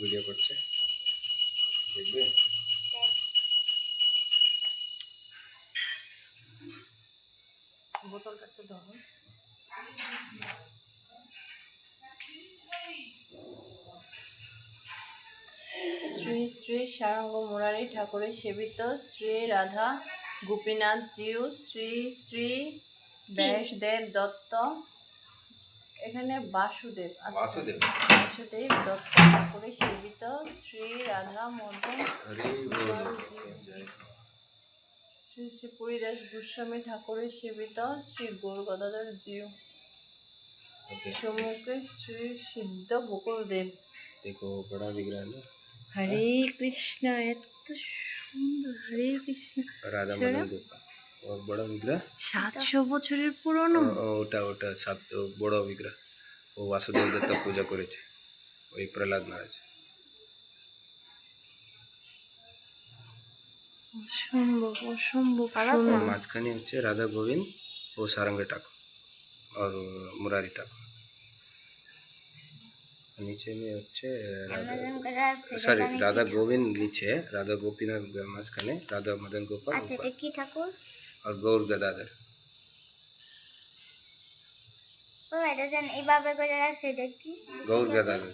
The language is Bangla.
ভিডিও করছে। দেখবে? বোতলটা একটু ধরো শ্রী শ্রী সারঙ্গ মুরারি ঠাকুরের সেবিত শ্রী রাধা গোপীনাথ জিউ শ্রী শ্রী ব্যাসদেব দত্ত এখানে বাসুদেব আচ্ছা, বাসুদেব। বাসুদেব দত্ত ঠাকুরে সেবিত শ্রী রাধা মোহন শ্রী শ্রী পুরীদাস গোস্বামী ঠাকুরের সেবিত শ্রী গৌর গদাধর জিউ সমুখে শ্রী সিদ্ধ বকুলদেব। দেখো বড় বিগ্রহ হরে কৃষ্ণ এত সুন্দর হরে কৃষ্ণ। রাধা মোহন গোপাল। गोपाल और बड़ा विग्रह সাতশো বছরের পুরনো ও- ও- ওটা ওটা সাত ও বড় বিগ্রহ ও বাসুদেব দত্ত পূজা করেছে ওই প্রহ্লাদ মহারাজ অসম্ভব অসম্ভব और সোনা মাঝখানে হচ্ছে রাধা গোবিন্দ ও সারঙ্গ ঠাকুর और मुरारी ठाकुर নিচে में হচ্ছে রাধা সরি রাধা গোবিন্দ নিচে রাধা গোপীনাথ মাঝখানে রাধা মদন গোপাল আচ্ছা ऊपर এটা কি ঠাকুর আর গৌর গদাদের ও এটা যেন এইভাবে করে রাখছে এটা কি? গৌর গদাদের